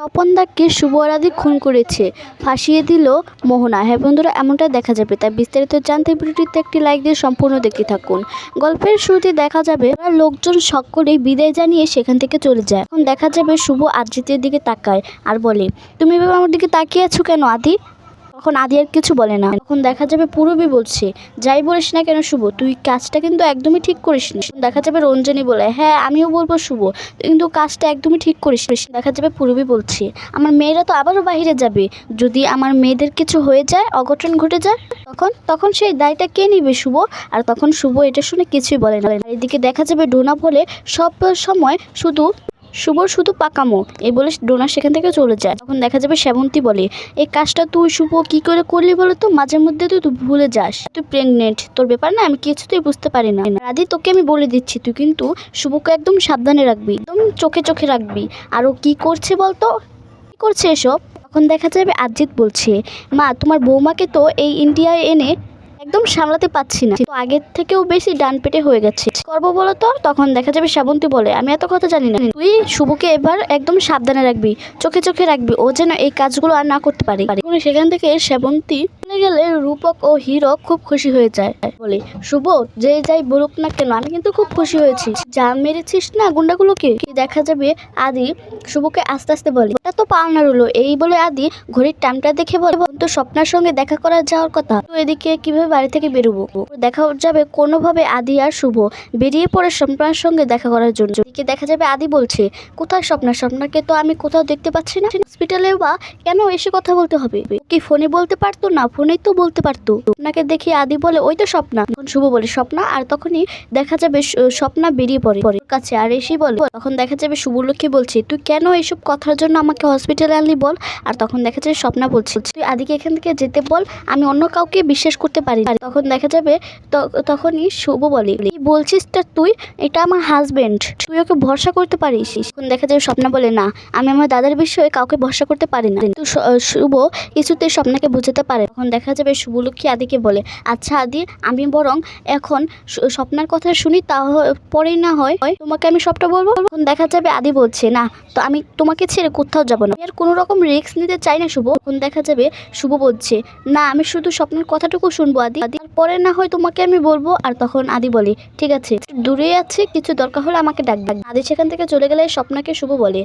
তপনদাকে শুভ আরাধি খুন করেছে। ফাঁসিয়ে দিল মোহনা। হ্যাঁ বন্ধুরা এমনটা দেখা যাবে। তাই বিস্তারিত জানতে ভিডিওটিতে একটি লাইক দিয়ে সম্পূর্ণ দেখতে থাকুন। গল্পের শুরুতে দেখা যাবে লোকজন সকলে বিদায় জানিয়ে সেখান থেকে চলে যায়। এখন দেখা যাবে শুভ আদিত্যের দিকে তাকায় আর বলে, তুমি এভাবে আমার দিকে তাকিয়ে আছো কেন আদি? তখন আদি আর কিছু বলে না। তখন দেখা যাবে পূরবী বলছে, যাই বলিস না কেন শুভ, তুই কাজটা কিন্তু একদমই ঠিক করিস নি। দেখা যাবে রঞ্জনী বলে হ্যাঁ আমিও বলব শুভ, কিন্তু কাজটা একদমই ঠিক করিস। দেখা যাবে পূরবী বলছে, আমার মেয়েরা তো আবারও বাইরে যাবে। যদি আমার মেয়েদের কিছু হয়ে যায়, অঘটন ঘটে যায়, তখন তখন সেই দায়টা কে নিবে শুভ? আর তখন শুভ এটা শুনে কিছুই বলে না। এদিকে দেখা যাবে ডোনা বলে, সব সময় শুধু শুভর শুধু পাকামো, এই বলে ডোনা সেখান থেকে চলে যায়। তখন দেখা যাবে শ্যামন্তী বলে, এই কাজটা তুই শুভ, কি করে করলি বলো তো মাঝে মধ্যে তুই তুই ভুলে যাস। তুই প্রেগনেন্ট তোর ব্যাপার না, আমি কিছুতেই বুঝতে পারি না। রাধি, তোকে আমি বলে দিচ্ছি, তুই কিন্তু শুভকে একদম সাবধানে রাখবি, একদম চোখে চোখে রাখবি। আর ও কি করছে বলতো? কি করছে এসব? তখন দেখা যাবে আজিত বলছে, মা, তোমার বৌমাকে তো এই ইন্ডিয়ায় এনে একদম সামলাতে পাচ্ছি না। তো আগের থেকেও বেশি ডান পেটে হয়ে গেছে। করব বলো তো? তখন দেখা যাবে শ্রাবন্তী বলে, আমি এত কথা জানি না। তুই শুভকে এবার একদম সাবধানে রাখবি, চোখে চোখে রাখবি। ও যেন এই কাজগুলো আর না করতে পারে। সেখান থেকে শ্রাবন্তী চলে গেলে রূপক ও হীরক খুব খুশি হয়ে যায়। বলে, শুভ, যে যাই বলুক না কেন, আমি কিন্তু খুব খুশি হয়েছি। যা মেরেছিস না গুন্ডাগুলোকে? দেখা যাবে আদি শুভকে আস্তে আস্তে বলে তো পাওনা রইল। এই বলে আদি ঘড়ির টাইমটা দেখে বলে তো স্বপ্নার সঙ্গে দেখা করা যাওয়ার কথা। তো এদিকে কীভাবে বাড়ি থেকে বেরোবো। দেখা যাবে কোনোভাবে আদি আর শুভ। বেরিয়ে পড়ে স্বপ্নার সঙ্গে দেখা করার জন্য। এদিকে দেখা যাবে আদি বলছে, কোথায় স্বপ্না? স্বপ্নাকে তো আমি কোথাও দেখতে পাচ্ছি না। হসপিটালে বা কেন এসে কথা বলতে হবে? কি ফোনে বলতে পারতো? না ফোনেই তো বলতে পারতো। স্বপ্নাকে দেখি আদি বলে, ওই তো স্বপ্না। তখন শুভ বলে, স্বপ্না? আর তখনই দেখা যাবে স্বপ্না বেরিয়ে পড়ে কাছে। আর এসে বলে, তখন দেখা যাবে শুভলক্ষ্মী বলছে, তুই কেন এইসব কথার জন্য আমাকে হসপিটালে আনলি বল? আর তখন দেখা যাবে স্বপ্না বলছে, তুই আদিকে এখান থেকে যেতে বল, আমি অন্য কাউকে বিশ্বাস করতে পারি না তখন দেখা যাবে তখনই শুভ বলে, বলছিস তা তুই, এটা আমার হাজবেন্ড তুই ওকে ভরসা করতে পারিস? তখন দেখা যাবে স্বপ্না বলে, না, আমি আমার দাদার বিষয়ে কাউকে ভরসা করতে পারি না। কিন্তু শুভ কিছুতেই স্বপ্নাকে বোঝাতে পারে। তখন দেখা যাবে শুভলক্ষ্মী আদিকে বলে আচ্ছা আদি, আমি বরং এখন স্বপ্নার কথা শুনি তা পরেই না হয় তোমাকে আমি সবটা বলব? তখন দেখা যাবে আদি বলছে, না, তো আমি তোমাকে ছেড়ে কোথাও যাব না। আর কোনো রকম রিস্ক নিতে চাই না শুভ। তখন দেখা যাবে শুভ বলছে, না, আমি শুধু স্বপ্নের কথাটুকু শুনব আদি। আদি পরে না হয় তোমাকে আমি বলব, আর তখন আদি বলে, ঠিক আছে? দূরে আছে, কিছু দরকার হলে আমাকে ডাক ডাক আদি সেখান থেকে চলে গেলে স্বপ্নাকে শুভ বলে।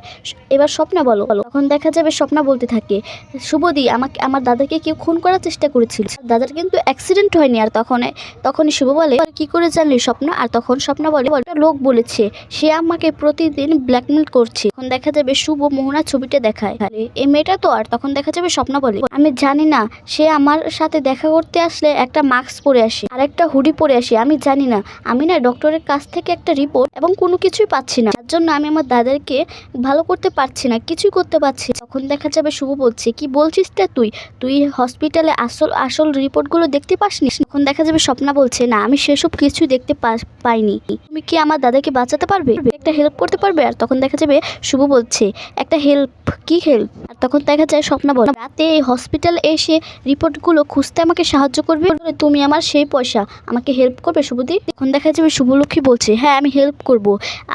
এবার স্বপ্না বলো। বলো তখন দেখা যাবে স্বপ্না বলতে থাকে শুভদি আমাকে, আমার দাদাকে কেউ খুন করার চেষ্টা করেছিল। দাদার কিন্তু অ্যাক্সিডেন্ট হয়নি, আর তখন, তখনই শুভ বলে কি করে জানলি স্বপ্ন? আর তখন স্বপ্ন বলে একটা লোক বলেছে, সে আমাকে প্রতিদিন ব্ল্যাকমেল করছে। তখন দেখা যাবে শুভ মোহনার ছবিটা দেখায়। এই মেয়েটা তো? আর তখন দেখা যাবে স্বপ্ন বলে, আমি জানি না, সে আমার সাথে দেখা করতে আসলে একটা মাস্ক পরে আসি আর একটা হুডি পরে আসি, আমি জানি না। আমি না ডক্টরের কাছ থেকে একটা রিপোর্ট এবং কোনো কিছুই পাচ্ছি না। তার জন্য আমি আমার দাদাকে ভালো করতে পারছি না, কিছুই করতে পারছি তখন দেখা যাবে শুভ বলছে, কি বলছিস তা তুই? তুই হসপিটালে আসল আসল রিপোর্টগুলো দেখতে পাসনি? তখন দেখা যাবে স্বপ্না বলছে, না, আমি সেসব কিছুই দেখতে পাইনি। তুমি কি আমার দাদাকে বাঁচাতে পারবে? একটা হেল্প করতে পারবে? আর তখন দেখা যাবে শুভ বলছে, একটা হেল্প কি হেল্প আর তখন দেখা যায় স্বপ্না বল, রাতে হসপিটাল এসে রিপোর্টগুলো খুঁজতে আমাকে সাহায্য করবে? বলে, তুমি আমার সেই পয়সা। আমাকে হেল্প করবে শুভদি এখন দেখা যাবে শুভলক্ষ্মী বলছে হ্যাঁ আমি হেল্প করব।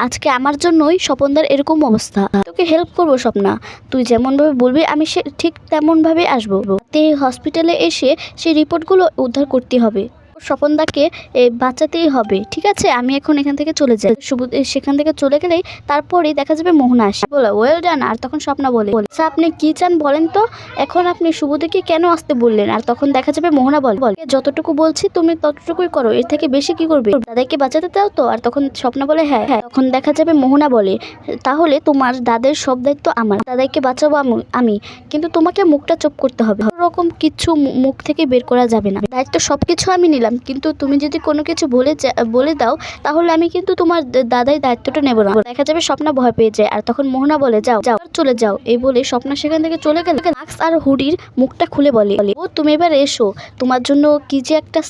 আজকে আমার জন্যই স্বপনদার এরকম অবস্থা। তোকে হেল্প করব স্বপ্না। তুই যেমনভাবে বলবি আমি সে ঠিক তেমনভাবে আসব। তে হসপিটালে এসে সেই রিপোর্টগুলো উদ্ধার করতে হবে। স্বপনদাকে বাঁচাতেই হবে, ঠিক আছে? আমি এখন এখান থেকে চলে যাই। শুভ সেখান থেকে চলে গেলেই তারপরেই দেখা যাবে মোহনা আসে। বলে ওয়েল ডান আর তখন স্বপ্না বলে আপনি কি চান বলেন তো? এখন আপনি শুভদিকে কেন আসতে বললেন? আর তখন দেখা যাবে মোহনা বলে যতটুকু বলছি তুমি ততটুকুই করো, এর থেকে বেশি কি করবে? দাদাকে বাঁচাতে দাও তো? আর তখন স্বপ্না বলে হ্যাঁ হ্যাঁ। তখন দেখা যাবে মোহনা বলে, তাহলে তোমার দাদের সব দায়িত্ব আমার। দাদাকে বাঁচাবো আমি- কিন্তু তোমাকে মুখটা চুপ করতে হবে। রকম কিছু মুখ থেকে বের করা যাবে না। দায়িত্ব সব কিছু আমি নিলাম। কিন্তু তুমি যদি কোনো কিছু বলে বলে দাও, তাহলে আমি কিন্তু তোমার দাদাই দায়িত্বটা নেব না। দেখা যাবে স্বপ্না ভয় পেয়ে যায়, আর তখন মোহনা বলে, যাও যাও চলে যাও। এই বলে স্বপ্না সেখান থেকে চলে গেলে। মাস্ক আর হুডির মুখটা খুলে বলে, ও, তুমি এবার এসো। তোমার জন্য কি যে একটা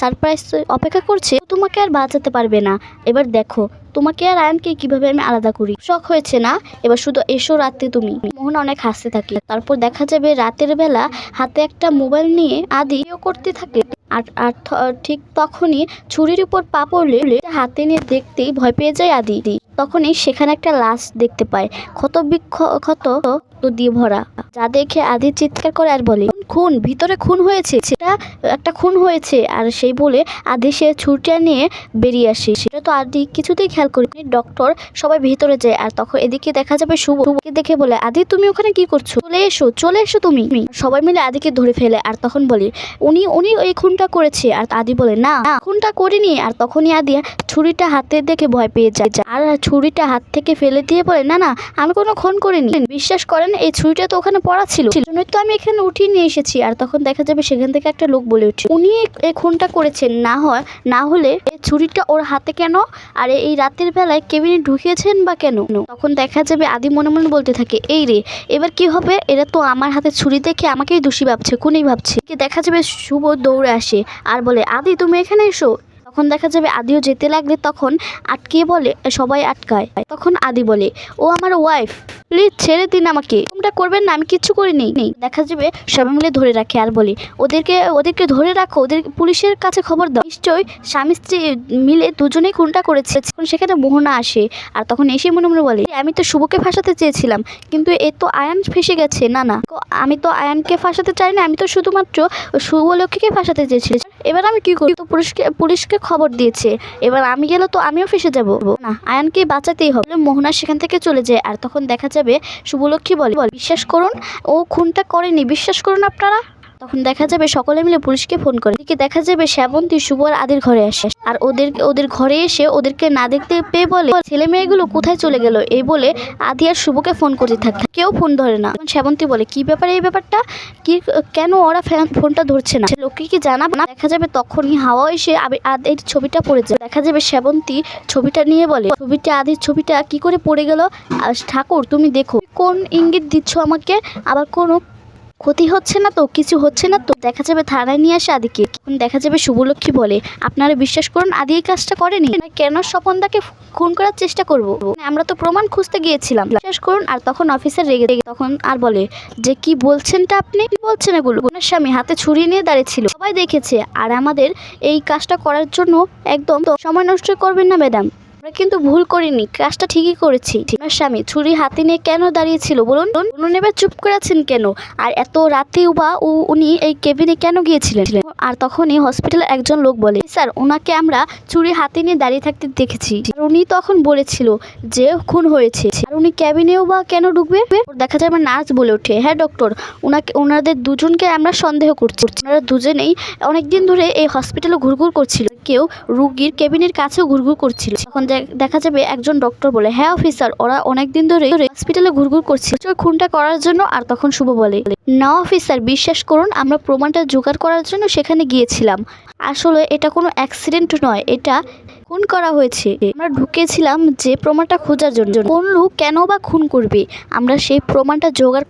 সারপ্রাইজ অপেক্ষা করছে? তোমাকে আর বাঁচাতে পারবে না। এবার দেখো, তোমাকে আর আয়নকে কীভাবে আমি আলাদা করি? শখ হয়েছে না? এবার শুধু এসো রাতে তুমি। মোহনা অনেক হাসতে থাকে। তারপর দেখা যাবে রাতের বেলা হাতে একটা মোবাইল নিয়ে আদি করতে থাকে। আর আর ঠিক তখনই ছুরির উপর পা পড়লে হাতে নিয়ে দেখতেই ভয় পেয়ে যায় আদি। তখনই সেখানে একটা লাশ দেখতে পায়। ক্ষত বিক্ষ ক্ষত দিয়ে ভরা। যা দেখে আদি চিৎকার করে আর বলে খুন, ভিতরে খুন হয়েছে, সেটা একটা খুন হয়েছে, আর সেই বলে আদি সে ছুরিটা নিয়ে বেরিয়ে আসে। সেটা তো আদি কিছুতেই খেয়াল করি ডক্টর সবাই ভিতরে যায়, আর তখন এদিকে দেখা যাবে শুভ। শুভকে দেখে বলে, আদি, তুমি ওখানে কি করছ? চলে এসো চলে এসো তুমি। সবাই মিলে আদিকে ধরে ফেলে, আর তখন বলে, উনি উনি এই খুনটা করেছে। আর আদি বলে, না খুনটা করিনি। আর তখনই আদি ছুরিটা হাতে দেখে ভয় পেয়ে যায়। আর ছুরিটা হাত থেকে ফেলে দিয়ে বলে, না না, আমি কোনো খুন করিনি। বিশ্বাস করেন, এই ছুরিটা তো ওখানে পড়া ছিল। তো আমি এখানে উঠিয়ে নিয়ে এসেছি আর তখন দেখা যাবে সেখান থেকে একটা লোক বলে উঠে উনি এই- খুনটা করেছেন। না হয়, না হলে এই ছুরিটা ওর হাতে কেন? আর এই রাতের বেলায় কেবিনে ঢুকিয়েছেন বা কেন? তখন দেখা যাবে আদি মনে মনে বলতে থাকে, এই রে, এবার কি হবে? এরা তো আমার হাতে ছুরি দেখে আমাকেই দোষী ভাবছে খুনি ভাবছে। দেখা যাবে শুভ দৌড়ে আসে আর বলে, আদি, তুমি এখানে এসো। তখন দেখা যাবে আদিও যেতে লাগলে তখন আটকিয়ে বলে, সবাই আটকায়। তখন আদি বলে, ও আমার ওয়াইফ প্লিজ ছেড়ে দিন আমাকে। তোমরা করবেন না, আমি কিচ্ছু করিনি নেই। দেখা যাবে সবাই মিলে ধরে রাখে, আর বলি, ওদেরকে ওদেরকে ধরে রাখো, ওদের পুলিশের কাছে খবর দাও। নিশ্চয়ই স্বামী স্ত্রী মিলে দুজনেই খুনটা করেছে। তখন সেখানে মোহনা আসে, আর তখন এসে মনে মনে বলে, আমি তো শুভকে ফাঁসাতে চেয়েছিলাম, কিন্তু এ তো আয়ান ফেসে গেছে। না না আমি তো আয়ানকে ফাঁসাতে চাই না, আমি তো শুধুমাত্র শুভলক্ষ্মীকে ফাঁসাতে চেয়েছিলাম। এবার আমি কি করি? তো পুলিশকে পুলিশকে খবর দিয়েছে। এবার আমি গেলে তো আমিও ফেসে যাব। না, আয়ানকে বাঁচাতেই হবে। মোহনা সেখান থেকে চলে যায়, আর তখন দেখা যাবে শুভলক্ষ্মী বলে বল বিশ্বাস করুন। ও খুনটা করেনি। বিশ্বাস করুন আপনারা। তখন দেখা যাবে সকলে মিলে পুলিশকে ফোন করে। এদিকে দেখা যাবে শ্যাবন্তী শুভ আর আদির ঘরে আসে। আর ওদের ওদের ঘরে এসে ওদেরকে না দেখতে পেয়ে বলে, ছেলে মেয়েগুলো কোথায় চলে গেল? এই বলে আদি আর শুভকে ফোন করতে থাকে। কেউ ফোন ধরে না। শ্যাবন্তী বলে, কি ব্যাপারে এই ব্যাপারটা? কি, কেন ওরা ফোনটা ধরছে না? লোককে কি জানাব না, দেখা যাবে তখনই হাওয়া এসে আদির ছবিটা পড়ে যায়। দেখা যাবে শ্যাবন্তী ছবিটা নিয়ে বলে, ছবিটা, আদির ছবিটা কি করে পড়ে গেল? ঠাকুর তুমি দেখো। কোন ইঙ্গিত দিচ্ছ আমাকে? আবার কোনো ক্ষতি হচ্ছে না তো, কিছু হচ্ছে না তো। দেখা যাবে থানায় নিয়ে আসে আদিকে। দেখা যাবে শুভলক্ষ্মী বলে, আপনারা বিশ্বাস করুন, আদি এই কাজটা করেনি। না কেন স্বপনদাকে খুন করার চেষ্টা করব? আমরা তো প্রমাণ খুঁজতে গিয়েছিলাম। বিশ্বাস করুন, আর তখন অফিসার রেগে রেগে তখন আর বলে, যে কি বলছেনটা আপনি? কি বলছেন এগুলো? ওনার স্বামী হাতে ছুরি নিয়ে দাঁড়িয়েছিল সবাই দেখেছে, আর আমাদের এই কাজটা করার জন্য একদম সময় নষ্ট করবেন না, ম্যাডাম। আমরা কিন্তু ভুল করিনি। কাজটা ঠিকই করেছি। ওনার স্বামী ছুরি হাতে নিয়ে কেন দাঁড়িয়েছিল বলুন? বলুন, এবার চুপ করে আছেন কেন? আর এত রাতেও বা উনি এই কেবিনে কেন গিয়েছিলেন? আর তখনই হসপিটালে একজন লোক বলে, স্যার ওনাকে আমরা চুরি হাতে নিয়ে দাঁড়িয়ে থাকতে দেখেছি। উনি তখন বলেছিল যে খুন হয়েছে। আর উনি ক্যাবিনেও বা কেন ঢুকবে? দেখা যায় আমার নার্স বলে ওঠে হ্যাঁ ডক্টর ওনাকে ওনাদের দুজনকে আমরা সন্দেহ করছি। ওনারা দুজনেই অনেকদিন ধরে এই হসপিটালে ঘুরঘুর করছিল। কেউ রুগীর কেবিনের কাছেও ঘুরঘুর করছিল। তখন দেখ- যাবে একজন ডক্টর বলে হ্যাঁ অফিসার ওরা অনেকদিন ধরে হসপিটালে ঘুরঘুর নিশ্চয়ই খুনটা করার জন্য আর তখন শুভ বলে, না অফিসার বিশ্বাস করুন, আমরা প্রমাণটা জোগাড় করার জন্য সেখানে গিয়েছিলাম। আসলে এটা কোনো অ্যাক্সিডেন্ট নয়, এটা খুন করা হয়েছে। আমরা ঢুকেছিলাম যে প্রমাণটা খোঁজার জন্য। কোন লোক কেন বা খুন করবে? আমরা সেই প্রমাণটা জোগাড়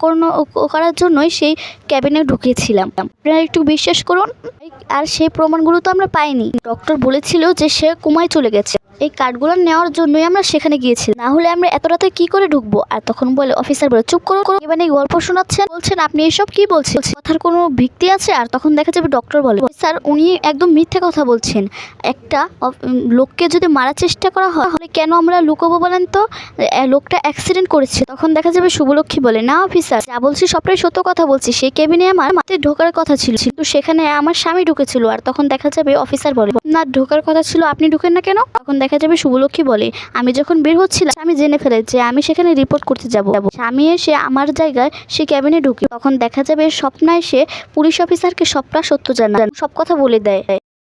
করার জন্যই সেই ক্যাবিনে ঢুকেছিলাম। আপনারা একটু বিশ্বাস করুন, আর সেই প্রমাণগুলো তো আমরা পাইনি। ডক্টর বলেছিল যে সে কুমায় চলে গেছে। এই কার্ডগুলো নেওয়ার জন্যই আমরা সেখানে গিয়েছিলাম। না হলে আমরা এত রাতে কি করে ঢুকবো? আর তখন বলে অফিসার বলে, চুপ করো করো। এবার এই গল্প শোনাচ্ছেন। বলছেন, আপনি এসব কি বলছেন? কথার কোনো ভিত্তি আছে? আর তখন দেখা যাবে ডক্টর বলে স্যার উনি একদম মিথ্যে কথা বলছেন। একটা লোককে যদি মারার চেষ্টা করা হয়, তাহলে কেন আমরা লুকাবো বলেন তো? লোকটা অ্যাক্সিডেন্ট করেছে। তখন দেখা যাবে শুভলক্ষ্মী বলে, না অফিসার যা বলছি সবটাই সত্য কথা বলছি। সেই কেবিনে আমার মাথায় ঢোকার কথা ছিল। কিন্তু সেখানে আমার স্বামী ঢুকেছিল। আর তখন দেখা যাবে অফিসার বলে, না, ঢোকার কথা ছিল। আপনি ঢুকেন না কেন? তখন দেখা যাবে শুভলক্ষ্মী বলে, আমি যখন বের হচ্ছিলাম আমি জেনে ফেলে যে আমি সেখানে রিপোর্ট করতে যাব। স্বামী এসে আমার জায়গায় সে ক্যাবিনে ঢুকে, তখন দেখা যাবে স্বপ্না এসে পুলিশ অফিসারকে সবটা সত্য জানা, সব কথা বলে দেয়।